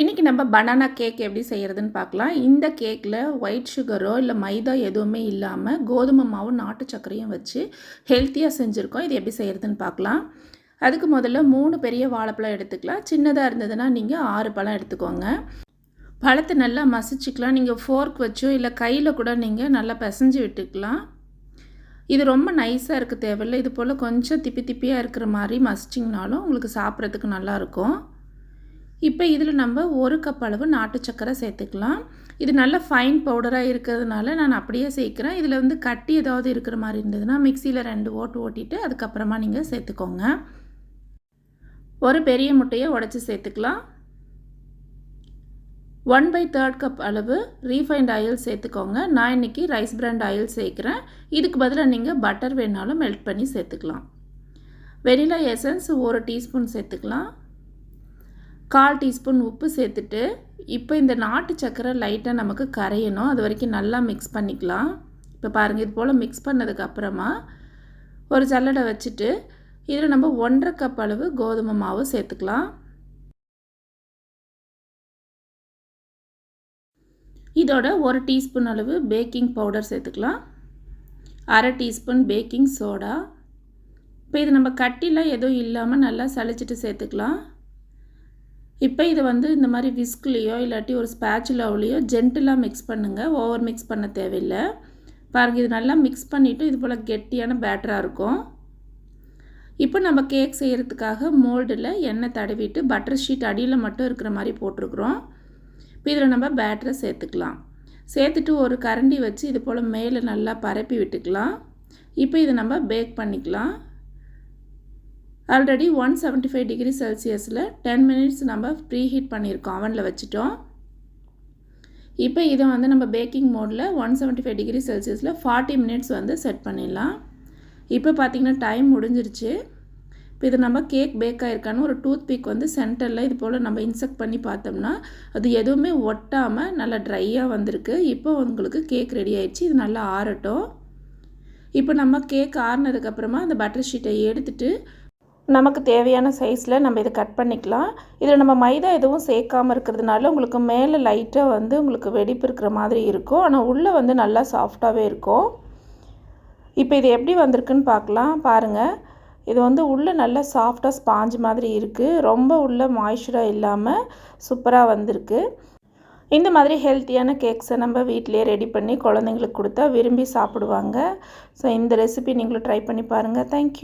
இன்றைக்கி நம்ம banana cake எப்படி செய்கிறதுன்னு பார்க்கலாம். இந்த கேக்கில் ஒயிட் சுகரோ இல்லை மைதா எதுவுமே இல்லாமல் கோதுமை மாவும் நாட்டு சர்க்கரையும் வச்சு ஹெல்த்தியாக செஞ்சுருக்கோம். இது எப்படி செய்கிறதுன்னு பார்க்கலாம். அதுக்கு முதல்ல மூணு பெரிய வாழைப்பழம் எடுத்துக்கலாம். சின்னதாக இருந்ததுன்னா நீங்கள் ஆறு பழம் எடுத்துக்கோங்க. பழத்தை நல்லா மசிச்சுக்கலாம். நீங்கள் ஃபோர்க் வச்சோ இல்லை கையில் கூட நீங்கள் நல்லா பிசைஞ்சு விட்டுக்கலாம். இது ரொம்ப நைஸாக இருக்க தேவையில்லை. இது போல் கொஞ்சம் திப்பி திப்பியாக இருக்கிற மாதிரி மசிச்சிங்கனாலும் உங்களுக்கு சாப்பிட்றதுக்கு நல்லாயிருக்கும் இப்போ இதில் நம்ம ஒரு கப் அளவு நாட்டு சக்கரை சேர்த்துக்கலாம். இது நல்ல ஃபைன் பவுடராக இருக்கிறதுனால நான் அப்படியே சேர்க்குறேன். இதில் வந்து கட்டி ஏதாவது இருக்கிற மாதிரி இருந்ததுன்னா மிக்சியில் ரெண்டு ஓட்டு ஓட்டிட்டு அதுக்கப்புறமா நீங்கள் சேர்த்துக்கோங்க. ஒரு பெரிய முட்டையை உடச்சி சேர்த்துக்கலாம். ஒன் பை தேர்ட் கப் அளவு ரீஃபைண்ட் ஆயில் சேர்த்துக்கோங்க. நான் இன்றைக்கி ரைஸ் பிராண்ட் ஆயில் சேர்க்குறேன். இதுக்கு பதிலாக நீங்கள் பட்டர் வேணாலும் மெல்ட் பண்ணி சேர்த்துக்கலாம். வெனிலா எசன்ஸ் ஒரு டீஸ்பூன் சேர்த்துக்கலாம். கால் டீஸ்பூன் உப்பு சேர்த்துட்டு இப்போ இந்த நாட்டு சக்கரை லைட்டாக நமக்கு கரையணும். அது வரைக்கும் நல்லா மிக்ஸ் பண்ணிக்கலாம். இப்போ பாருங்கள் இது போல் மிக்ஸ் பண்ணதுக்கப்புறமா ஒரு சல்லடை வச்சுட்டு இதில் நம்ம ஒன்றரை கப் அளவு கோதுமை மாவு சேர்த்துக்கலாம். இதோட ஒரு டீஸ்பூன் அளவு பேக்கிங் பவுடர் சேர்த்துக்கலாம். அரை டீஸ்பூன் பேக்கிங் சோடா இப்போ இது நம்ம கட்டிலாம் எதுவும் இல்லாமல் நல்லா சளிச்சிட்டு சேர்த்துக்கலாம். இப்போ இதை வந்து இந்த மாதிரி விஸ்க்லேயோ இல்லாட்டி ஒரு ஸ்பேச்சுலாவிலையோ ஜென்டிலாக மிக்ஸ் பண்ணுங்கள் ஓவர் மிக்ஸ் பண்ண தேவையில்லை. பாருங்கள் இது நல்லா மிக்ஸ் பண்ணிவிட்டு இது போல் கெட்டியான பேட்டராக இருக்கும். இப்போ நம்ம கேக் செய்கிறதுக்காக மோல்டில் எண்ணெய் தடவிட்டு பட்டர் ஷீட் அடியில் மட்டும் இருக்கிற மாதிரி போட்டிருக்குறோம். இப்போ இதில் நம்ம பேட்டரை சேர்த்துக்கலாம். சேர்த்துட்டு ஒரு கரண்டி வச்சு இது போல் மேலே நல்லா பரப்பி விட்டுக்கலாம். இப்போ இதை நம்ம பேக் பண்ணிக்கலாம். Already one seventy five degree செல்சியஸில் டென் மினிட்ஸ் நம்ம ப்ரீ ஹீட் பண்ணியிருக்கோம் அவனில் வச்சுட்டோம். இப்போ இதை வந்து நம்ம பேக்கிங் மோடில் ஒன் செவன்ட்டி ஃபைவ் டிகிரி செல்சியஸில் ஃபார்ட்டி மினிட்ஸ் வந்து செட் பண்ணிடலாம். இப்போ பார்த்திங்கன்னா டைம் முடிஞ்சிருச்சு. இப்போ இது நம்ம கேக் பேக் ஆகிருக்கான்னு ஒரு டூத் பிக் வந்து சென்டரில் இது போல் நம்ம இன்செக்ட் பண்ணி பார்த்தோம்னா அது எதுவுமே ஒட்டாமல் நல்லா ட்ரையாக வந்திருக்கு. இப்போ உங்களுக்கு கேக் ரெடி ஆயிடுச்சு. இது நல்லா ஆறட்டும். இப்போ நம்ம கேக் ஆறுனதுக்கப்புறமா அந்த பட்டர் ஷீட்டை எடுத்துகிட்டு நமக்கு தேவையான சைஸில் நம்ம இதை கட் பண்ணிக்கலாம். இதில் நம்ம மைதா எதுவும் சேர்க்காமல் இருக்கிறதுனால உங்களுக்கு மேலே லைட்டாக வந்து உங்களுக்கு வெடிப்பு இருக்கிற மாதிரி இருக்கும். ஆனால் உள்ளே வந்து நல்லா சாஃப்டாகவே இருக்கும். இப்போ இது எப்படி வந்திருக்குன்னு பார்க்கலாம். பாருங்கள் இது வந்து உள்ளே நல்லா சாஃப்டாக ஸ்பாஞ்ச் மாதிரி இருக்குது ரொம்ப உள்ள மாய்ஸ்சராக இல்லாமல் சூப்பராக வந்திருக்கு. இந்த மாதிரி ஹெல்த்தியான கேக்ஸை நம்ம வீட்டிலே ரெடி பண்ணி குழந்தைங்களுக்கு கொடுத்தா விரும்பி சாப்பிடுவாங்க. ஸோ இந்த ரெசிபி நீங்களும் ட்ரை பண்ணி பாருங்கள் தேங்க்யூ